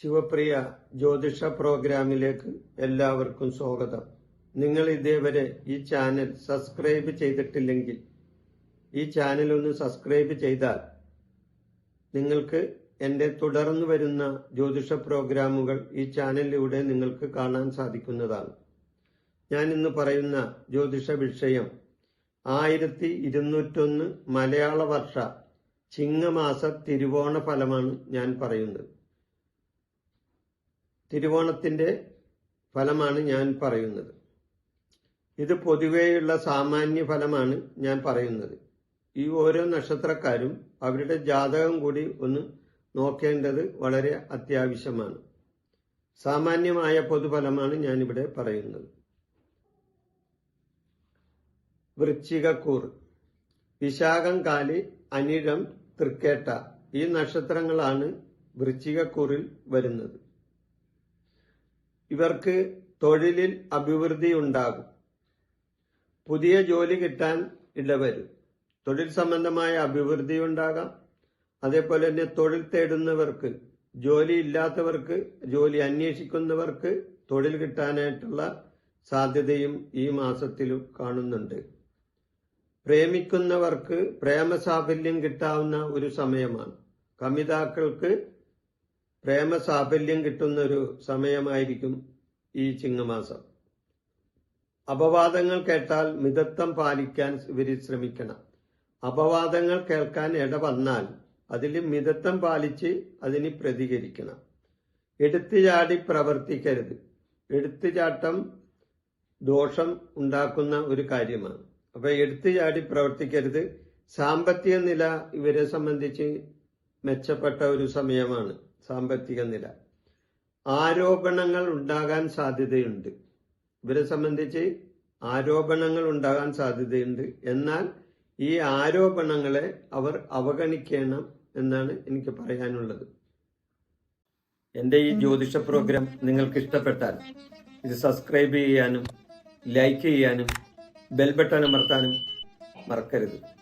ശിവപ്രിയ ജ്യോതിഷ പ്രോഗ്രാമിലേക്ക് എല്ലാവർക്കും സ്വാഗതം. നിങ്ങൾ ഇതേവരെ ഈ ചാനൽ സബ്സ്ക്രൈബ് ചെയ്തിട്ടില്ലെങ്കിൽ ഈ ചാനൽ ഒന്ന് സബ്സ്ക്രൈബ് ചെയ്താൽ നിങ്ങൾക്ക് എന്റെ തുടർന്ന് വരുന്ന ജ്യോതിഷ പ്രോഗ്രാമുകൾ ഈ ചാനലിലൂടെ നിങ്ങൾക്ക് കാണാൻ സാധിക്കുന്നതാണ്. ഞാൻ ഇന്ന് പറയുന്ന ജ്യോതിഷ വിഷയം ആയിരത്തി ഇരുന്നൂറ്റൊന്ന് മലയാള വർഷ ചിങ്ങമാസ തിരുവോണ ഫലമാണ് ഞാൻ പറയുന്നത്. തിരുവോണത്തിന്റെ ഫലമാണ് ഞാൻ പറയുന്നത്. ഇത് പൊതുവേയുള്ള സാമാന്യ ഫലമാണ് ഞാൻ പറയുന്നത്. ഈ ഓരോ നക്ഷത്രക്കാരും അവരുടെ ജാതകം കൂടി ഒന്ന് നോക്കേണ്ടത് വളരെ അത്യാവശ്യമാണ്. സാമാന്യമായ പൊതുഫലമാണ് ഞാനിവിടെ പറയുന്നത്. വൃശ്ചികക്കൂർ വിശാഖം കാലി അനിഴം തൃക്കേട്ട ഈ നക്ഷത്രങ്ങളാണ് വൃശ്ചികക്കൂറിൽ വരുന്നത്. ഇവർക്ക് തൊഴിലിൽ അഭിവൃദ്ധി ഉണ്ടാകും പുതിയ ജോലി കിട്ടാൻ ഇടവരും. തൊഴിൽ സംബന്ധമായ അഭിവൃദ്ധി ഉണ്ടാകാം അതേപോലെ തന്നെ തൊഴിൽ തേടുന്നവർക്ക് ജോലി ഇല്ലാത്തവർക്ക് ജോലി അന്വേഷിക്കുന്നവർക്ക് തൊഴിൽ കിട്ടാനായിട്ടുള്ള സാധ്യതയും ഈ മാസത്തിൽ കാണുന്നുണ്ട്. പ്രേമിക്കുന്നവർക്ക് പ്രേമസാഫല്യം കിട്ടാവുന്ന ഒരു സമയമാണ്. കമിതാക്കൾക്ക് പ്രേമസാഫല്യം കിട്ടുന്ന ഒരു സമയമായിരിക്കും ഈ ചിങ്ങമാസം. അപവാദങ്ങൾ കേട്ടാൽ മിതത്വം പാലിക്കാൻ ഇവർ ശ്രമിക്കണം. അപവാദങ്ങൾ കേൾക്കാൻ ഇട വന്നാൽ അതിൽ മിതത്വം പാലിച്ച് അതിന് പ്രതികരിക്കണം. എടുത്തുചാടി പ്രവർത്തിക്കരുത്. എടുത്തുചാട്ടം ദോഷം ഉണ്ടാക്കുന്ന ഒരു കാര്യമാണ്. അപ്പൊ എടുത്തുചാടി പ്രവർത്തിക്കരുത്. സാമ്പത്തിക നില ഇവരെ സംബന്ധിച്ച് മെച്ചപ്പെട്ട ഒരു സമയമാണ്. സാമ്പത്തിക നില. ആരോപണങ്ങൾ ഉണ്ടാകാൻ സാധ്യതയുണ്ട്. ഇവരെ സംബന്ധിച്ച് ആരോപണങ്ങൾ ഉണ്ടാകാൻ സാധ്യതയുണ്ട്. എന്നാൽ ഈ ആരോപണങ്ങളെ അവർ അവഗണിക്കണം എന്നാണ് എനിക്ക് പറയാനുള്ളത്. എന്റെ ഈ ജ്യോതിഷ പ്രോഗ്രാം നിങ്ങൾക്ക് ഇഷ്ടപ്പെട്ടാൽ ഇത് സബ്സ്ക്രൈബ് ചെയ്യാനും ലൈക്ക് ചെയ്യാനും ബെൽബട്ടൺ അമർത്താനും മറക്കരുത്.